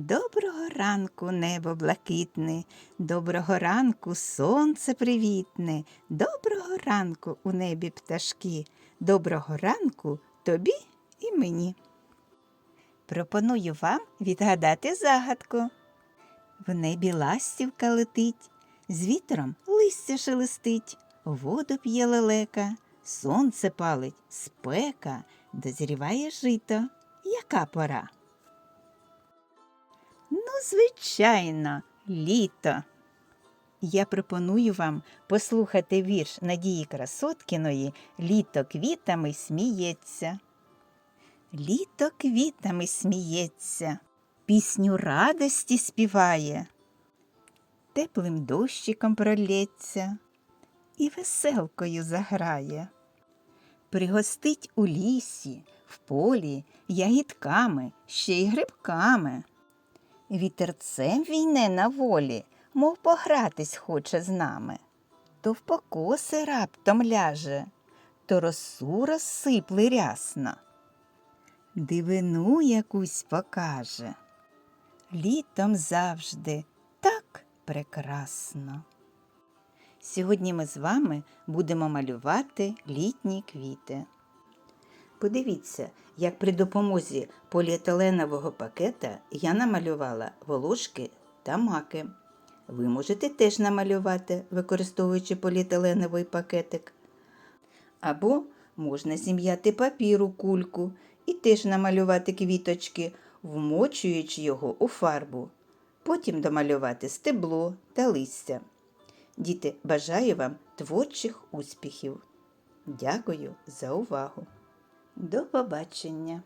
Доброго ранку, небо блакитне, доброго ранку, сонце привітне, доброго ранку у небі пташки, доброго ранку тобі і мені. Пропоную вам відгадати загадку. В небі ластівка летить, з вітром листя шелестить, воду п'є лелека, сонце палить, спека, дозріває жито. Яка пора? Ну, звичайно, літо. Я пропоную вам послухати вірш Надії Красоткіної Літо квітами сміється. Літо квітами сміється, пісню радості співає, теплим дощиком пролється і веселкою заграє. Пригостить у лісі, в полі, ягідками, ще й грибками. Вітерцем війне на волі, мов погратись хоче з нами. То в покоси раптом ляже, то росу розсипле рясно. Дивину якусь покаже. Літом завжди так прекрасно. Сьогодні ми з вами будемо малювати літні квіти. Подивіться, як при допомозі поліетиленового пакета я намалювала волошки та маки. Ви можете теж намалювати, використовуючи поліетиленовий пакетик. Або можна зім'яти папіру кульку і теж намалювати квіточки, вмочуючи його у фарбу. Потім домалювати стебло та листя. Діти, бажаю вам творчих успіхів. Дякую за увагу. До побачення!